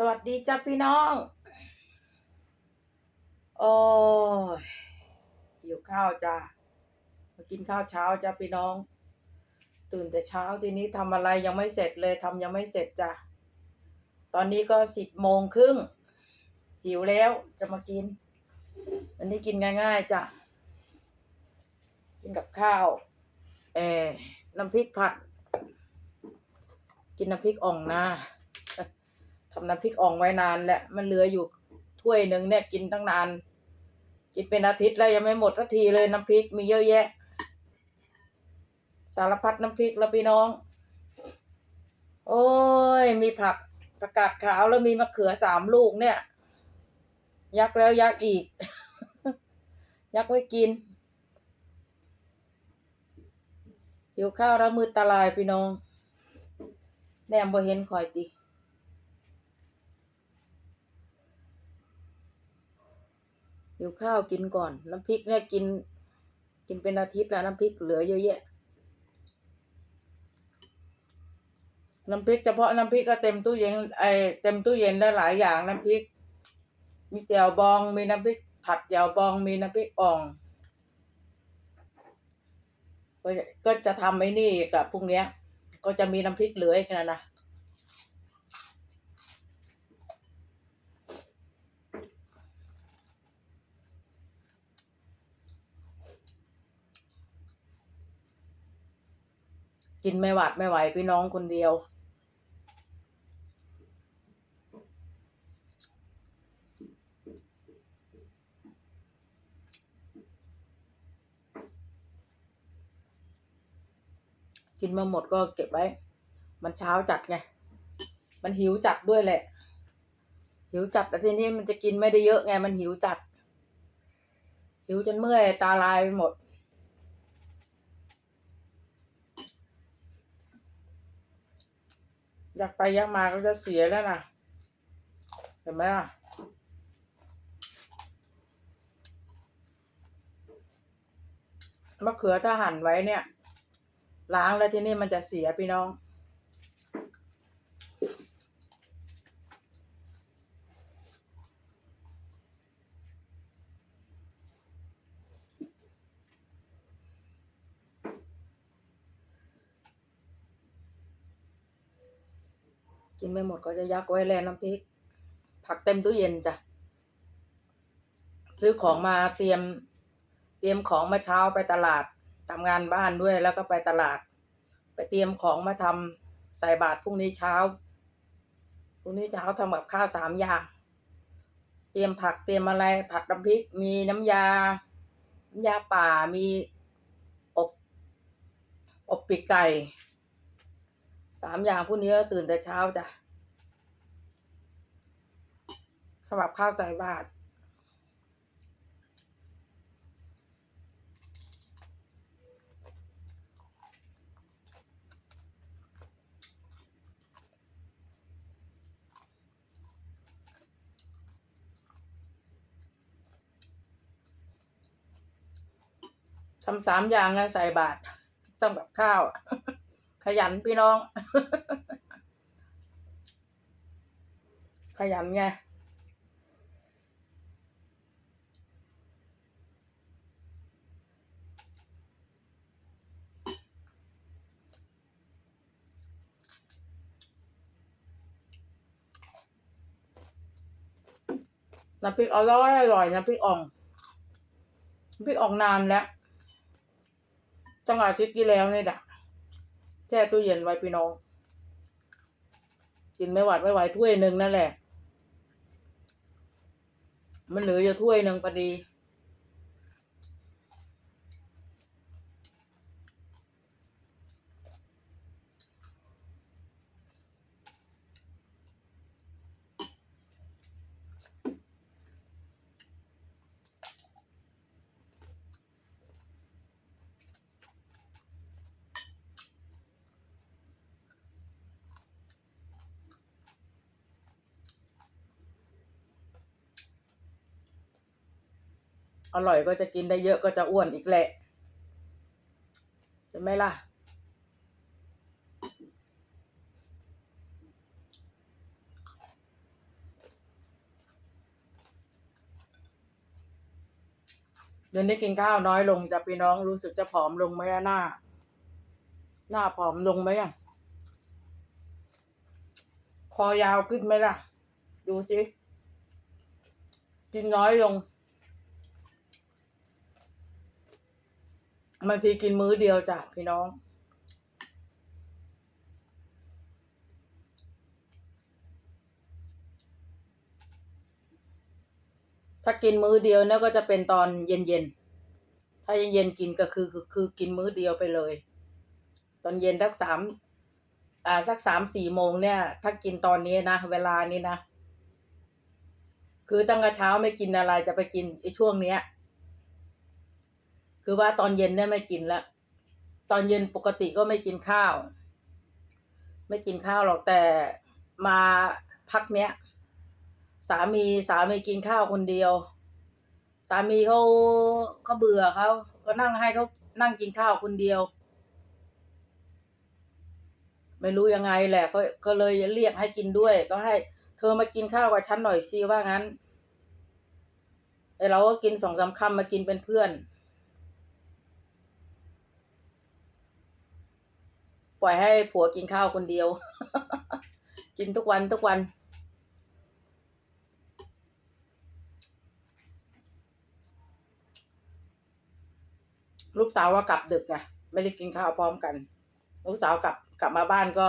สวัสดีจ้าพี่น้อง โอ้ยหิวข้าวจ้ามากินข้าวเช้าจ้าพี่น้อง ตื่นแต่เช้าทีนี้ทำอะไรยังไม่เสร็จเลยทำยังไม่เสร็จจ้ะตอนนี้ก็สิบโมงครึ่งหิวแล้วจะมากินอันนี้กินง่ายๆจ้ะ กินกับข้าว เออน้ำพริกผัด กินน้ำพริกอ่องนะ ทำน้ำพริกอ่องไว้นานแล้วมันเหลืออยู่ถ้วยหนึ่งเนี่ยกินตั้งนาน กินเป็นอาทิตย์แล้วยังไม่หมดสักทีเลยน้ำพริกมีเยอะแยะ สารพัดน้ำพริกแล้วพี่น้อง โอ้ย มีผักประกาศขาวแล้วมีมะเขือสามลูกเนี่ย ยักแล้วยักอีก ยักไว้กินหิวข้าวแล้วมือตาลายพี่น้องแนมบ่เห็นคอยติ หิวข้าวกินก่อน น้ำพริกเนี่ยกิน กินเป็นอาทิตย์แล้วน้ำพริกเหลือเยอะแยะ น้ำพริกเฉพาะน้ำพริกก็เต็มตู้เย็นไอเต็มตู้เย็นได้หลายอย่างน้ำพริก มีแจ่วบองมีน้ำพริก ผัดแจ่วบองมีน้ำพริกอ่องก็จะทำไอ้นี่กับพรุ่งนี้ก็จะมีน้ำพริกเหลืออีกนะนะ กินไม่หวาดไม่ไหวพี่น้องคนเดียว กินมาหมดก็เก็บไว้ มันเช้าจัดไง มันหิวจัดด้วยแหละ หิวจัดแต่ทีนี้มันจะกินไม่ได้เยอะไง มันหิวจัด หิวจนเมื่อยตาลายไปหมด ยากไปอยากมาก็จะเสียแล้วนะเห็นไหมล่ะมะเขือถ้าหั่นไว้เนี่ย ล้างแล้วที่นี่มันจะเสียพี่น้อง ไม่หมดก็จะยักไว้แลน้ำพริก ผักเต็มตู้เย็นจ้ะ ซื้อของมาเตรียม เตรียมของมาเช้าไปตลาดทำงานบ้านด้วยแล้วก็ไปตลาด ไปเตรียมของมาทำใส่บาตรพรุ่งนี้เช้าพรุ่งนี้เช้าทำกับข้าวสามอย่าง เตรียมผักเตรียมอะไรผัดน้ำพริก มีน้ำยา น้ำยาป่ามีอบอบปีกไก่สามอย่างพวกนี้ตื่นแต่เช้าจ้ะ สำหรับข้าวใส่บาตรทำสามอย่างไงใส่บาตรทำกับข้าว ขยันพี่น้อง ขยันไง น้ำพริกอร่อยอร่อยน้ำพริกอ่องน้ำพริกอ่องนานแล้วจังอาทิตย์ที่แล้วนี่แหละแช่ตู้เย็นไว้พี่น้อง กินไม่หวัดไม่ไหวถ้วยหนึ่งนั่นแหละ มันเหลืออยู่ถ้วยหนึ่งพอดี อร่อยก็จะกินได้เยอะก็จะอ้วนอีกแหละใช่ไหมล่ะ เดือนนี้กินข้าวน้อยลงจะพี่น้องรู้สึกจะผอมลงไหมล่ะหน้า หน้าผอมลงไหมอะคอยาวขึ้นไหมล่ะ ดูสิ กินน้อยลง บางทีกินมื้อเดียวจ้ะพี่น้อง ถ้ากินมื้อเดียวเนี่ยก็จะเป็นตอนเย็นๆ ถ้าเย็นๆกินก็คือคือคือกินมื้อเดียวไปเลย ตอนเย็นสักสามอ่าสักสามสี่โมงเนี่ย ถ้ากินตอนนี้นะเวลานี้นะ คือตั้งแต่เช้าไม่กินอะไรจะไปกินไอ้ช่วงเนี้ย คือว่าตอนเย็นเนี่ยไม่กินละตอนเย็นปกติก็ไม่กินข้าว ไม่กินข้าวหรอกแต่มาพักเนี้ย สามีสามีกินข้าวคนเดียว สามีเขาเขาเบื่อเขาก็นั่งให้เขานั่งกินข้าวคนเดียว ไม่รู้ยังไงแหละก็ก็เลยเรียกให้กินด้วย ก็ให้ เธอมากินข้าวกับฉันหน่อยสิว่างั้นไอเราก็กินสองสามคำมากินเป็นเพื่อน ปล่อยให้ผัวกินข้าวคนเดียว กินทุกวันทุกวัน ลูกสาวว่ากลับดึกไงไม่ได้กินข้าวพร้อมกัน ลูกสาวกลับกลับมาบ้านก็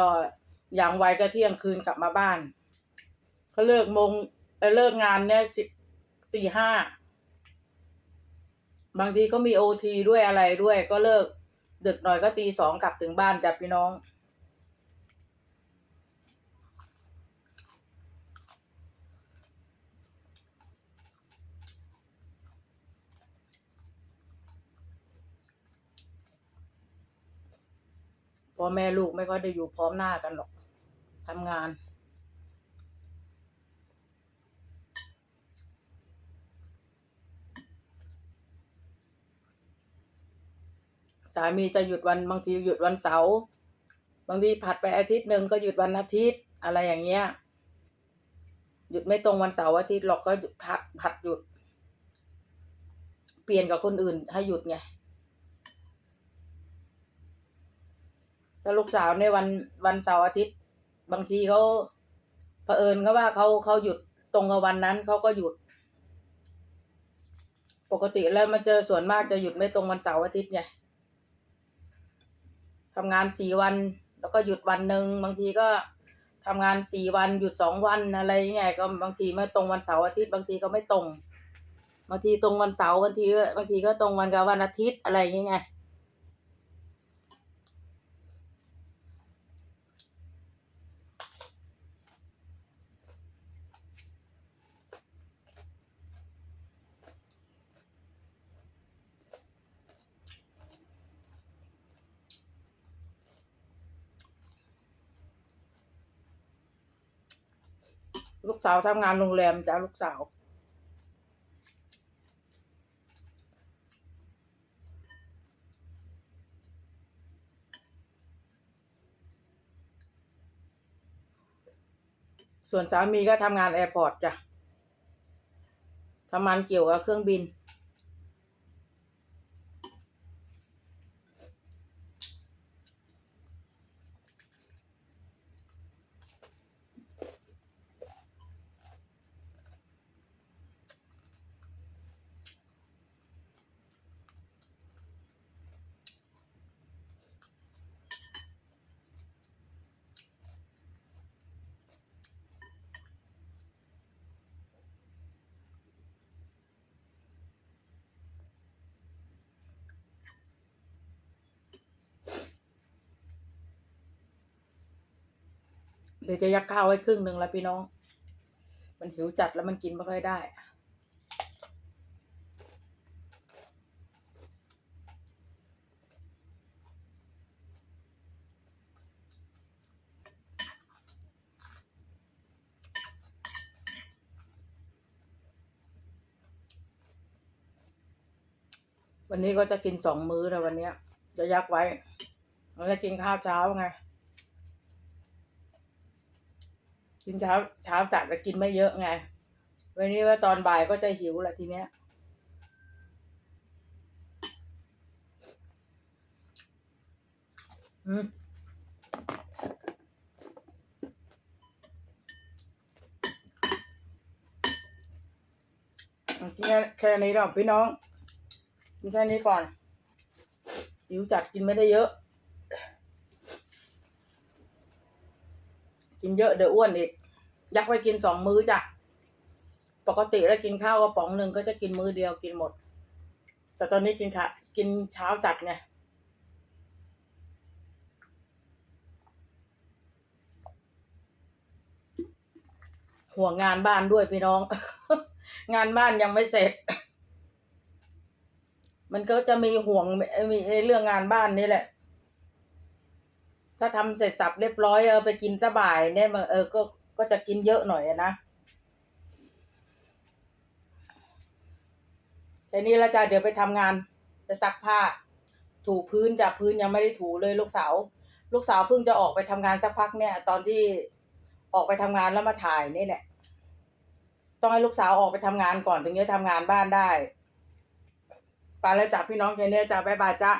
อย่างไวก็เที่ยงคืนกลับมาบ้านเขาเลิกโมงเเลิกงานเนี่ยสิบตีห้าบางทีก็มีโอทีด้วยอะไรด้วยก็เลิก ดึกหน่อยก็ตีสองกลับถึงบ้านจ้ะพี่น้อง พ่อแม่ลูกไม่ค่อยได้อยู่พร้อมหน้ากันหรอกทำงานามีจะหยุดวันบางทีหยุดวันเสาร์บางทีผัดไปอาทิตย์หนึ่งก็หยุดวันอาทิตย์อะไรอย่างเงี้ยหยุดไม่ตรงวันเสาร์อาทิตย์หรอกก็ผัดผัดหยุด เปลี่ยนกับคนอื่นให้หยุดไงถ้าลูกสาวในวันวันเสาร์อาทิตย์ บางทีเขาเผอิญก็ว่าเขาเขาหยุดตรงกับวันนั้นเขาก็หยุด ปกติแล้วมาเจอส่วนมากจะหยุดไม่ตรงวันเสาร์อาทิตย์ไง ทำงานสี่วัน แล้วก็หยุดวันหนึ่งบางทีก็ทำงานสี่วันหยุดสองวันอะไรเงี้ยก็บางทีไม่ตรงวันเสาร์อาทิตย์บางทีก็ไม่ตรง บางทีตรงวันเสาร์บางทีก็บางทีก็ตรงวันกับวันอาทิตย์อะไรเงี้ย ลูกสาวทำงานโรงแรมจ้าลูกสาวส่วนสามีก็ทำงานแอร์พอร์ตจ้ะทำงานเกี่ยวกับเครื่องบิน ดี๋ยวจะยักข้าวไว้ครึ่งหนึ่งแล้วพี่น้อง มันหิวจัดแล้วมันกินไม่ค่อยได้ วันนี้ก็จะกินสองมื้อนะวันนี้จะยักไว้เราจะกินข้าวเช้าไง กินเช้าเช้าจัดแล้วกินไม่เยอะไงวันนี้ว่าตอนบ่ายก็จะหิวละทีเนี้ย อืมกินแค่นี้หรอกพี่น้องกินแค่นี้ก่อนหิวจัดกินไม่ได้เยอะ กินเยอะเดี๋ยวอ้วนอีกยักไปกินสองมื้อจ้ะปกติแล้วกินข้าวกระป๋องหนึ่งก็จะกินมื้อเดียวกินหมด แต่ตอนนี้กินค่ะกินเช้าจัดไงห่วงงานบ้านด้วยพี่น้อง งานบ้านยังไม่เสร็จ มันก็จะมีห่วงมีเรื่องงานบ้านนี่แหละ ถ้าทำเสร็จสับเรียบร้อยเออไปกินสบายเนี่ยมันเออก็ก็จะกินเยอะหน่อยนะแต่นี้ล้วจ้ะเดี๋ยวไปทำงานไปซักผ้า ถูพื้นจากพื้นยังไม่ได้ถูเลยลูกสาวลูกสาวเพิ่งจะออกไปทำงานสักพักเนี่ย ตอนที่ออกไปทำงานแล้วมาถ่ายนี่แหละต้องให้ลูกสาวออกไปทำงานก่อนถึงจะทำงานบ้านได้ไปแล้วจ้ะพี่น้องแค่นี้จ้ะบ๊ายบายจ้ะ